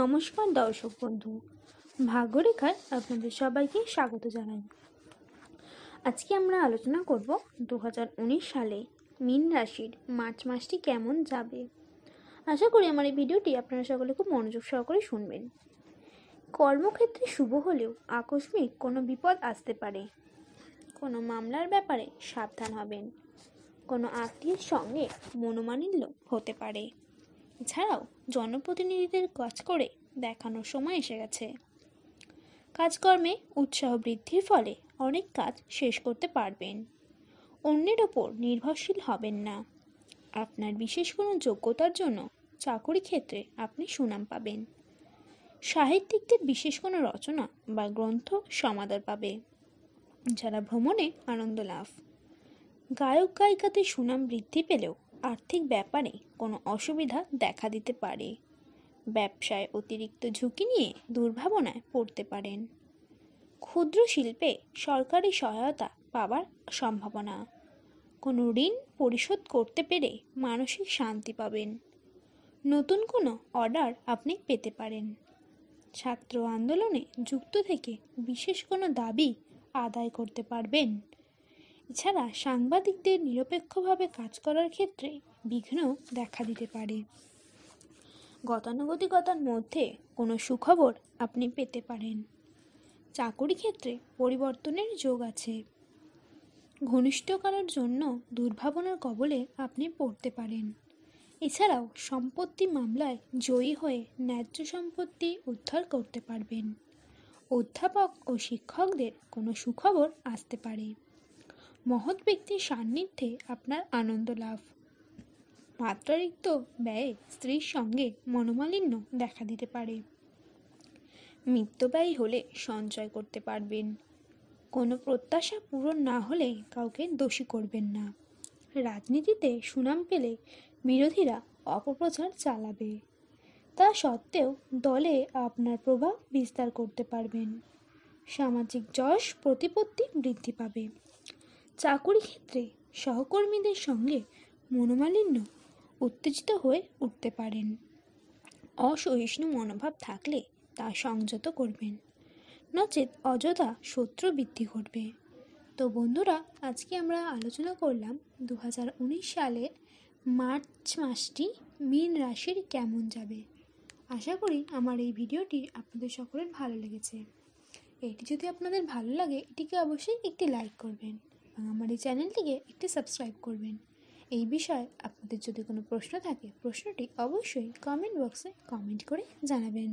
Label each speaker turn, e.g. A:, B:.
A: নমস্কার দর্শক বন্ধু, ভাগ্যরেখায় আপনাদের সবাইকে স্বাগত জানাই। আজকে আমরা আলোচনা করব দু হাজার উনিশ সালে মীন রাশির মার্চ মাসটি কেমন যাবে। আশা করি আমার এই ভিডিওটি আপনারা সকলে খুব মনোযোগ সহকারে শুনবেন। কর্মক্ষেত্রে শুভ হলেও আকস্মিক কোনো বিপদ আসতে পারে। কোনো মামলার ব্যাপারে সাবধান হবেন। কোনো আত্মীয়ের সঙ্গে মনোমালিন্য হতে পারে। এছাড়াও জনপ্রতিনিধিদের কাজ করে দেখানোর সময় এসে গেছে। কাজকর্মে উৎসাহ বৃদ্ধির ফলে অনেক কাজ শেষ করতে পারবেন। অন্যের ওপর নির্ভরশীল হবেন না। আপনার বিশেষ কোনো যোগ্যতার জন্য চাকুরি ক্ষেত্রে আপনি সুনাম পাবেন। সাহিত্যিকদের বিশেষ কোনো রচনা বা গ্রন্থ সমাদর পাবে, যারা ভ্রমণে আনন্দ লাভ। গায়ক গায়িকাদের সুনাম বৃদ্ধি পেলেও আর্থিক ব্যাপারে কোনো অসুবিধা দেখা দিতে পারে। ব্যবসায় অতিরিক্ত ঝুঁকি নিয়ে দুর্ভাবনায় পড়তে পারেন। ক্ষুদ্র শিল্পে সরকারি সহায়তা পাওয়ার সম্ভাবনা। কোনো ঋণ পরিশোধ করতে পেরে মানসিক শান্তি পাবেন। নতুন কোনো অর্ডার আপনি পেতে পারেন। ছাত্র আন্দোলনে যুক্ত থেকে বিশেষ কোনো দাবি আদায় করতে পারবেন। এছাড়া সাংবাদিকদের নিরপেক্ষভাবে কাজ করার ক্ষেত্রে বিঘ্ন দেখা দিতে পারে। গতানুগতিকতার মধ্যে কোনো সুখবর আপনি পেতে পারেন। চাকুরি ক্ষেত্রে পরিবর্তনের যোগ আছে। ঘনিষ্ঠ করার জন্য দুর্ভাবনার কবলে আপনি পড়তে পারেন। এছাড়াও সম্পত্তি মামলায় জয়ী হয়ে ন্যায্য সম্পত্তি উদ্ধার করতে পারবেন। অধ্যাপক ও শিক্ষকদের কোনো সুখবর আসতে পারে। মহৎ ব্যক্তির সান্নিধ্যে আপনার আনন্দ লাভ। মাত্রারিক্ত ব্যয়ে স্ত্রীর সঙ্গে মনোমালিন্য দেখা দিতে পারে। মিত্যব্যয়ী হলে সঞ্চয় করতে পারবেন। কোনো প্রত্যাশা পূরণ না হলে কাউকে দোষী করবেন না। রাজনীতিতে সুনাম পেলে বিরোধীরা অপপ্রচার চালাবে। তা সত্ত্বেও দলে আপনার প্রভাব বিস্তার করতে পারবেন। সামাজিক যশ, প্রতিপত্তি বৃদ্ধি পাবে। চাকুরি ক্ষেত্রে সহকর্মীদের সঙ্গে মনোমালিন্য উত্তেজিত হয়ে উঠতে পারেন। অসহিষ্ণু মনোভাব থাকলে তা সংযত করবেন। নচেত অযথা শত্রু বৃদ্ধি ঘটবে। তো বন্ধুরা, আজকে আমরা আলোচনা করলাম দু হাজার উনিশ সালের মার্চ মাসটি মীন রাশির কেমন যাবে। আশা করি আমার এই ভিডিওটি আপনাদের সকলের ভালো লেগেছে। এটি যদি আপনাদের ভালো লাগে, এটিকে অবশ্যই একটি লাইক করবেন। এবং আমার এই চ্যানেলটিকে একটি সাবস্ক্রাইব করবেন। এই বিষয়ে আপনাদের যদি কোনো প্রশ্ন থাকে, প্রশ্নটি অবশ্যই কমেন্ট বক্সে কমেন্ট করে জানাবেন।